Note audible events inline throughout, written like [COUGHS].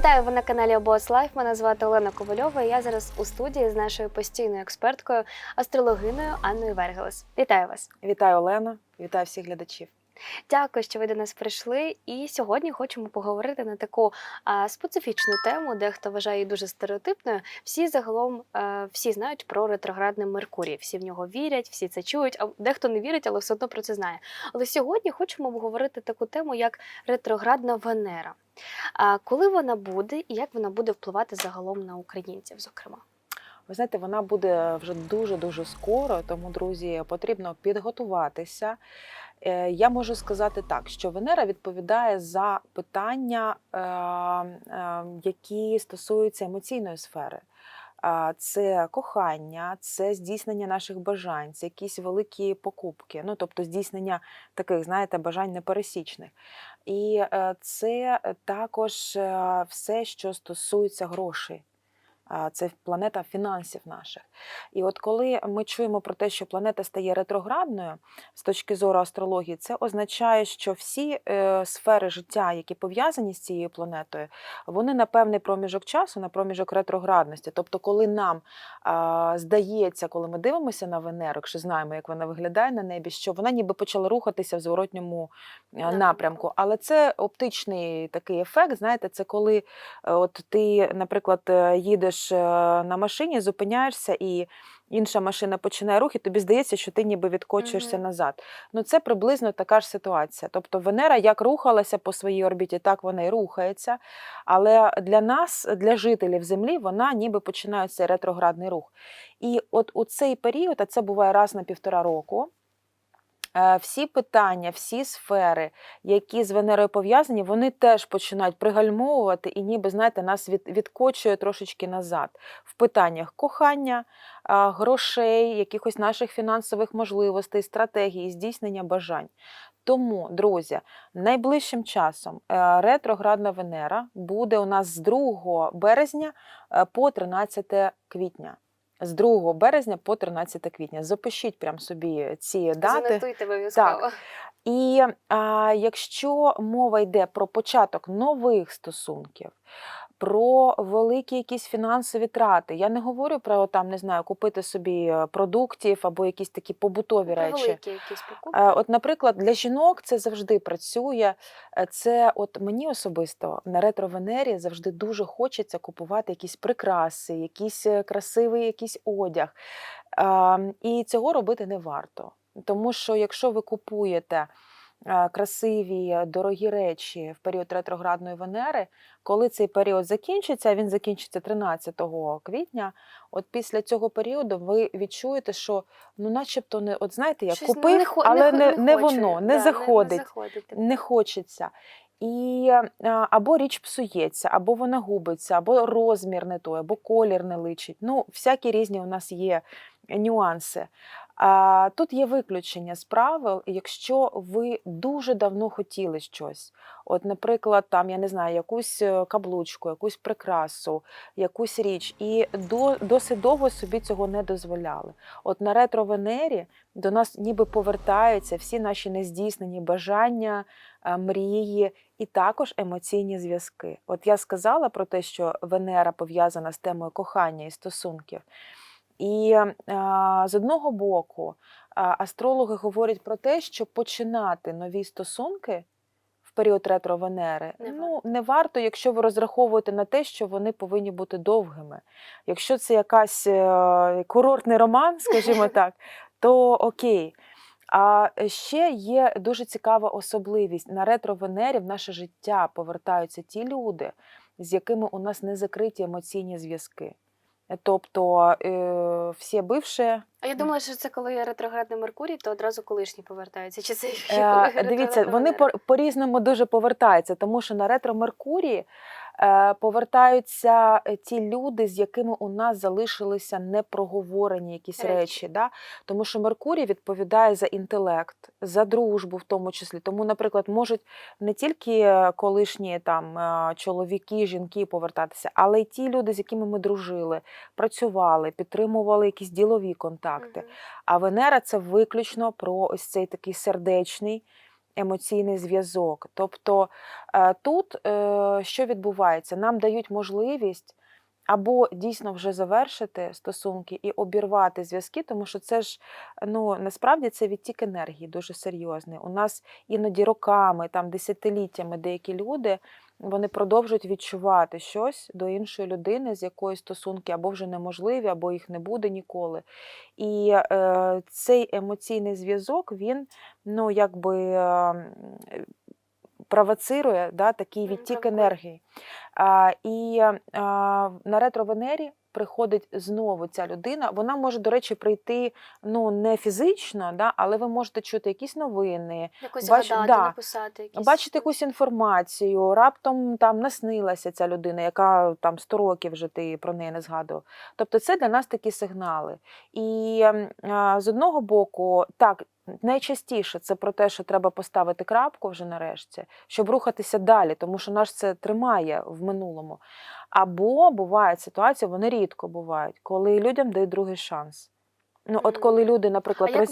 Вітаю ви на каналі Обос Лайф. Мене звати Олена Ковальова. Я зараз у студії з нашою постійною експерткою, астрологиною Анною Вергелес. Вітаю вас! Вітаю Олена, вітаю всіх глядачів. Дякую, що ви до нас прийшли. І сьогодні хочемо поговорити на таку а, специфічну тему, де хто вважає її дуже стереотипною. Всі загалом а, всі знають про ретроградний Меркурій. Всі в нього вірять, всі це чують. А дехто не вірить, але все одно про це знає. Але сьогодні хочемо обговорити таку тему, як ретроградна Венера. А коли вона буде і як вона буде впливати загалом на українців, зокрема? Ви знаєте, вона буде вже дуже дуже скоро, тому, друзі, потрібно підготуватися. Е, Я можу сказати так, що Венера відповідає за питання, е, е, які стосуються емоційної сфери. Це кохання, це здійснення наших бажань, це якісь великі покупки, ну тобто здійснення таких, знаєте, бажань непересічних. І це також все, що стосується грошей. Це планета фінансів наших. І от коли ми чуємо про те, що планета стає ретроградною з точки зору астрології, це означає, що всі е, сфери життя, які пов'язані з цією планетою, вони на певний проміжок часу, на проміжок ретроградності. Тобто, коли нам здається, коли ми дивимося на Венеру, якщо знаємо, як вона виглядає на небі, що вона ніби почала рухатися в зворотньому е, Напрямку. Але це оптичний такий ефект. Знаєте, це коли е, от ти, наприклад, е, їдеш е, на машині, зупиняєшся і. Інша машина починає рух, і тобі здається, що ти ніби відкочуєшся Мгм. назад. Ну це приблизно така ж ситуація. Тобто Венера як рухалася по своїй орбіті, так вона і рухається. Але для нас, для жителів Землі, вона ніби починає цей ретроградний рух. І от у цей період, а це буває раз на півтора року. Е, Всі питання, всі сфери, які з Венерою пов'язані, вони теж починають пригальмовувати і ніби, знаєте, нас від, відкочує трошечки назад в питаннях кохання, грошей, якихось наших фінансових можливостей, стратегії, здійснення бажань. Тому, друзі, найближчим часом е, ретроградна Венера буде у нас з 2 березня е, по 13 квітня. З 2 березня по 13 квітня. Запишіть прям собі ці дати. Занотуйте обов'язково. І а, якщо мова йде про початок нових стосунків, про великі якісь фінансові трати, я не говорю про там, не знаю, купити собі продуктів або якісь такі побутові Про речі. великі якісь покупки. Е, От, наприклад, для жінок це завжди працює. Е, Це от мені особисто на ретро-венері завжди дуже хочеться купувати якісь прикраси, якийсь е, красивий якийсь одяг. Ем, І цього робити не варто. Тому що якщо ви купуєте е, красиві, дорогі речі в період ретроградної Венери, коли цей період закінчиться, а він закінчиться 13 квітня, от після цього періоду ви відчуєте, що ну начебто не, от знаєте, як Щось купив, хо- але хо- не, не хоче, воно, да, не заходить, заходить. не хочеться. І а, або річ псується, або вона губиться, або розмір не той, або колір не личить. Ну, всякі різні у нас є нюанси. А, тут є виключення з правил, якщо ви дуже давно хотіли щось. От, наприклад, там, я не знаю, якусь е, каблучку, якусь прикрасу, якусь річ, і до, досить довго собі цього не дозволяли. От на ретро-венері до нас ніби повертаються всі наші нездійснені бажання, е, мрії і також емоційні зв'язки. От я сказала про те, що Венера пов'язана з темою кохання і стосунків. І е, з одного боку, а, астрологи говорять про те, що починати нові стосунки в період ретро-венери Не ну, не варто, якщо ви розраховуєте на те, що вони повинні бути довгими. Якщо це якась е, курортний роман, скажімо [LAUGHS] так, то окей. А ще є дуже цікава особливість. На ретро-венері в наше життя повертаються ті люди, з якими у нас не закриті емоційні зв'язки. Тобто е, всі бивші, А я думала, що це коли є ретроградний Меркурій, то одразу колишні повертаються. Чи це Е, коли Дивіться, вони Венера? по- по-різному дуже повертаються, тому що на ретро Меркурії е, повертаються е, ті люди, з якими у нас залишилися непроговорені якісь Речі. речі. Да? Тому що Меркурій відповідає за інтелект, за дружбу в тому числі. Тому, наприклад, можуть не тільки колишні там чоловіки, жінки повертатися, але й ті люди, з якими ми дружили, працювали, підтримували якісь ділові контакти. Мгм. А Венера це виключно про ось цей такий сердечний, емоційний зв'язок. Тобто е, тут е, що відбувається? Нам дають можливість або дійсно вже завершити стосунки і обірвати зв'язки, тому що це ж ну насправді це відтік енергії дуже серйозний. У нас іноді роками, там десятиліттями деякі люди. Вони продовжують відчувати щось до іншої людини, з якої стосунки або вже неможливі, або їх не буде ніколи. І е, цей емоційний зв'язок він ну якби е, провоцирує да, такий відтік енергії. І на ретро-Венері приходить знову ця людина. Вона може, до речі, прийти ну, не фізично, да, але ви можете чути якісь новини, Якось Бач- згадати, да. написати якісь. бачити якусь інформацію, раптом там наснилася ця людина, яка там 100 років вже ти про неї не згадував. Тобто це для нас такі сигнали. І з одного боку, так, найчастіше це про те, що треба поставити крапку вже нарешті, щоб рухатися далі, тому що нас це тримає в минулому. Або бувають ситуації, вони рідко бувають, коли людям дають другий шанс. Ну, от коли люди, А наприклад, як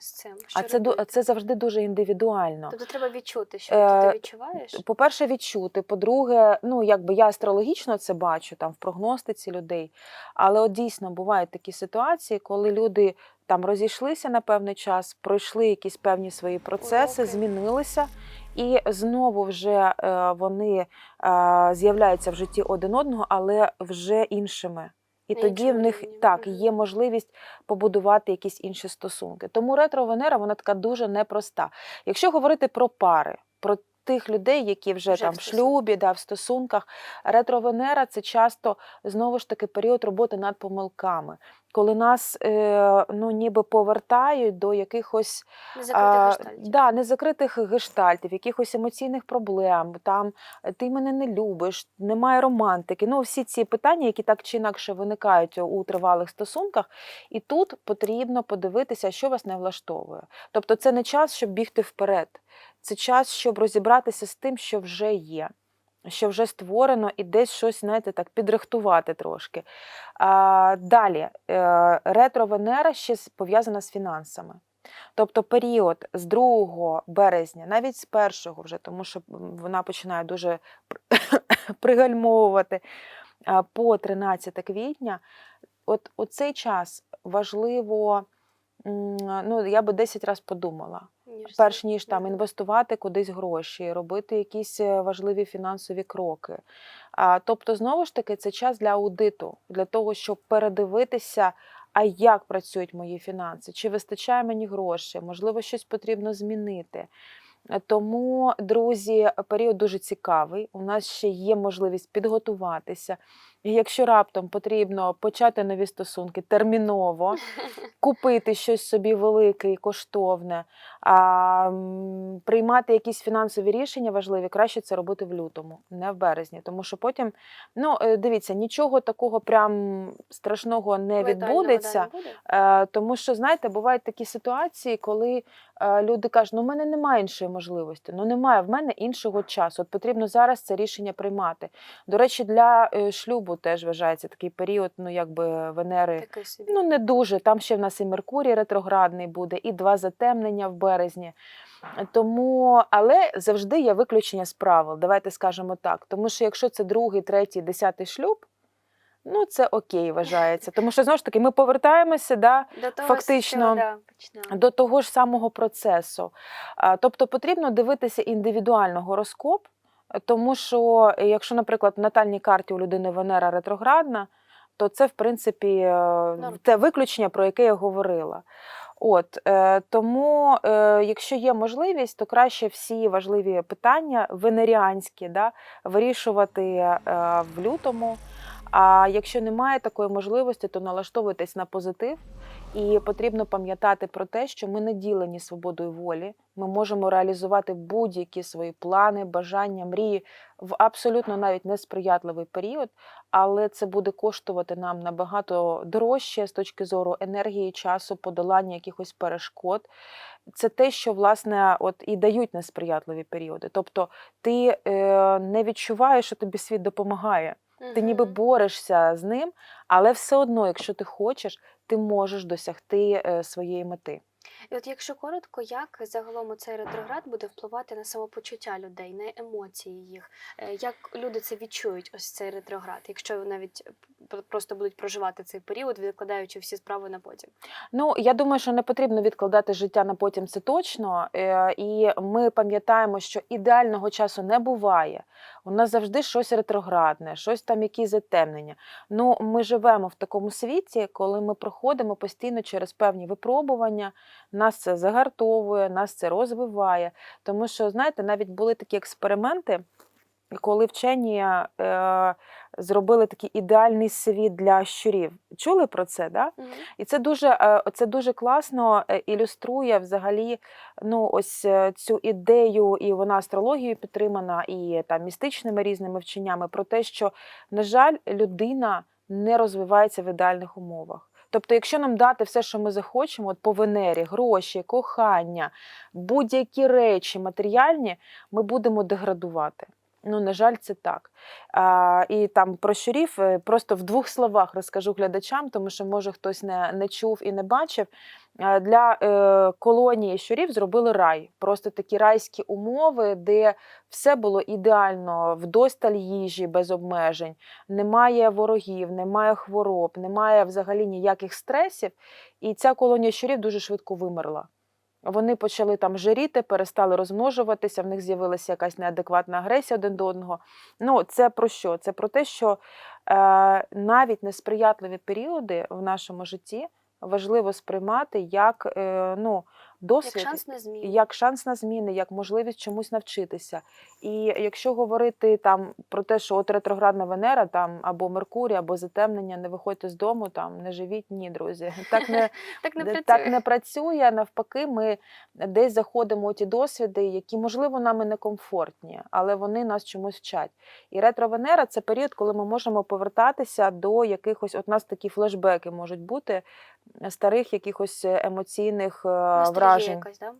з цим? а це, робити? це завжди дуже індивідуально. Тобто треба відчути, що Е, ти відчуваєш? По-перше, відчути. По-друге, ну якби я астрологічно це бачу там в прогностиці людей. Але от дійсно бувають такі ситуації, коли люди там розійшлися на певний час, пройшли якісь певні свої процеси, Уроки. змінилися, і знову вже е, вони е, з'являються в житті один одного, але вже іншими. І На тоді в них рівні. так є можливість побудувати якісь інші стосунки. Тому ретро-Венера вона така дуже непроста. Якщо говорити про пари, про тих людей, які вже, Вже там в шлюбі, да, в стосунках, ретро-Венера це часто знову ж таки період роботи над помилками, коли нас е, ну, ніби повертають до якихось Незакритих гештальтів. Да, незакритих гештальтів, якихось емоційних проблем, там е, ти мене не любиш, немає романтики. Ну, всі ці питання, які так чи інакше виникають у тривалих стосунках, і тут потрібно подивитися, що вас не влаштовує. Тобто, це не час, щоб бігти вперед, це час, щоб розібратися з тим, що вже є. Що вже створено, і десь щось, знаєте, так підрихтувати трошки. А, далі, е, ретро-Венера ще пов'язана з фінансами. Тобто період з 2 березня, навіть з 1 вже, тому що вона починає дуже [COUGHS] пригальмовувати по 13 квітня. От у цей час важливо, ну я би 10 разів подумала, Ніж перш ніж там інвестувати кудись гроші, робити якісь е, важливі фінансові кроки. А, тобто, знову ж таки, це час для аудиту, для того, щоб передивитися, а як працюють мої фінанси, чи вистачає мені грошей, можливо, щось потрібно змінити. Е, Тому, друзі, період дуже цікавий. У нас ще є можливість підготуватися. І якщо раптом потрібно почати нові стосунки терміново, [LAUGHS] купити щось собі велике і коштовне, а, приймати якісь фінансові рішення важливі, краще це робити в лютому, не в березні. Тому що потім, ну е, дивіться, нічого такого прям страшного не відбудеться. Е, Тому що, знаєте, бувають такі ситуації, коли люди кажуть, ну, в мене немає іншої можливості, ну немає в мене іншого часу. От потрібно зараз це рішення приймати. До речі, для е, шлюбу теж вважається такий період, ну якби Венери. Ну, не дуже. Там ще в нас і Меркурій ретроградний буде, і два затемнення в березні. Тому, але завжди є виключення з правил. Давайте скажемо так. Тому що якщо це другий, третій, десятий шлюб, ну це окей, вважається. Тому що знову ж таки ми повертаємося да, До того, фактично, чого, да, до того ж самого процесу. А, Тобто потрібно дивитися індивідуально гороскоп, тому що, якщо, наприклад, в натальній карті у людини Венера ретроградна, то це, в принципі, е, те виключення, про яке я говорила. От, е, тому, е, якщо є можливість, то краще всі важливі питання венеріанські да, вирішувати е, в лютому. А якщо немає такої можливості, то налаштовуйтесь на позитив. І потрібно пам'ятати про те, що ми не ділені свободою волі. Ми можемо реалізувати будь-які свої плани, бажання, мрії в абсолютно навіть несприятливий період, але це буде коштувати нам набагато дорожче з точки зору енергії, часу, подолання якихось перешкод. Це те, що власне от і дають несприятливі періоди. Тобто ти е, не відчуваєш, що тобі світ допомагає. Ти ніби борешся з ним, але все одно, якщо ти хочеш, ти можеш досягти е, своєї мети. І от якщо коротко, як загалом цей ретроград буде впливати на самопочуття людей, на емоції їх? Е, Як люди це відчують, ось цей ретроград, якщо навіть просто будуть проживати цей період, відкладаючи всі справи на потім? Ну, я думаю, що не потрібно відкладати життя на потім, це точно. Е, І ми пам'ятаємо, що ідеального часу не буває. У нас завжди щось ретроградне, щось там, якісь затемнення. Ну, ми живемо в такому світі, коли ми проходимо постійно через певні випробування, нас це загартовує, нас це розвиває. Тому що, знаєте, навіть були такі експерименти. Коли вчені е, зробили такий ідеальний світ для щурів. Чули про це? Да? І це дуже, е, це дуже класно е, ілюструє взагалі ну, ось е, цю ідею, і вона астрологією підтримана, і там містичними різними вченнями про те, що, на жаль, людина не розвивається в ідеальних умовах. Тобто, якщо нам дати все, що ми захочемо, от по Венері, гроші, кохання, будь-які речі матеріальні, ми будемо деградувати. Ну, на жаль, це так. А, і там про щурів е, просто в двох словах розкажу глядачам, тому що, може, хтось не, не чув і не бачив. Для е, колонії щурів зробили рай. Просто такі райські умови, де все було ідеально, вдосталь їжі без обмежень, немає ворогів, немає хвороб, немає взагалі ніяких стресів. І ця колонія щурів дуже швидко вимерла. Вони почали там жиріти, перестали розмножуватися, в них з'явилася якась неадекватна агресія один до одного. Ну, це про що? Це про те, що е, навіть несприятливі періоди в нашому житті важливо сприймати як е, ну, Як шанс на зміну. як шанс на зміни, як можливість чомусь навчитися. І якщо говорити там про те, що от ретроградна Венера там або Меркурій, або затемнення, не виходьте з дому, там не живіть, ні, друзі. [LAUGHS] Так не [LAUGHS] Так не працює. Так не працює. Навпаки, ми десь заходимо у ті досвіди, які, можливо, нам і не комфортні, але вони нас чомусь вчать. І ретро-Венера це період, коли ми можемо повертатися до якихось, от у нас такі флешбеки можуть бути е, старих якихось е, емоційних е, Ностальгія вражень. якась, да?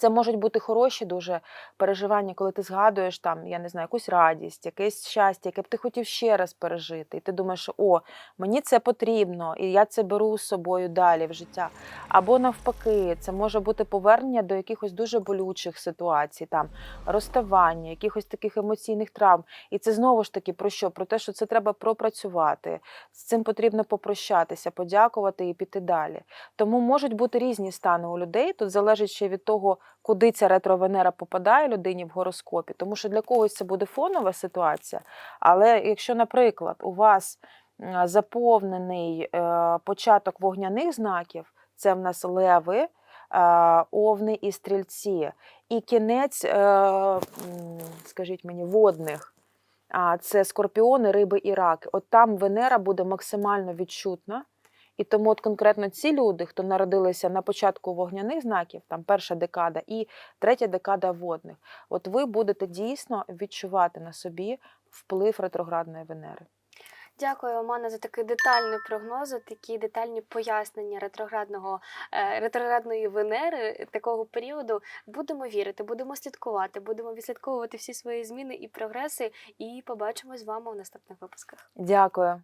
Це можуть бути хороші дуже переживання, коли ти згадуєш там, я не знаю, якусь радість, якесь щастя, яке б ти хотів ще раз пережити. І ти думаєш, о, мені це потрібно, і я це беру з собою далі в життя. Або навпаки, це може бути повернення до якихось дуже болючих ситуацій, там розставання, якихось таких емоційних травм. І це знову ж таки про що? Про те, що це треба пропрацювати. З цим потрібно попрощатися, подякувати і піти далі. Тому можуть бути різні стани у людей. Тут залежить ще від того, куди ця ретро-Венера попадає людині в гороскопі. Тому що для когось це буде фонова ситуація. Але якщо, наприклад, у вас заповнений е, початок вогняних знаків, це в нас леви, е, овни і стрільці, і кінець, е, скажіть мені, водних. Це скорпіони, риби і раки. От там Венера буде максимально відчутна. І тому от конкретно ці люди, хто народилися на початку вогняних знаків, там перша декада і третя декада водних, от ви будете дійсно відчувати на собі вплив ретроградної Венери. Дякую, Омана, за такий детальний прогноз, за такі детальні пояснення ретроградного е, ретроградної Венери такого періоду. Будемо вірити, будемо слідкувати, будемо відслідковувати всі свої зміни і прогреси. І побачимось з вами у наступних випусках. Дякую.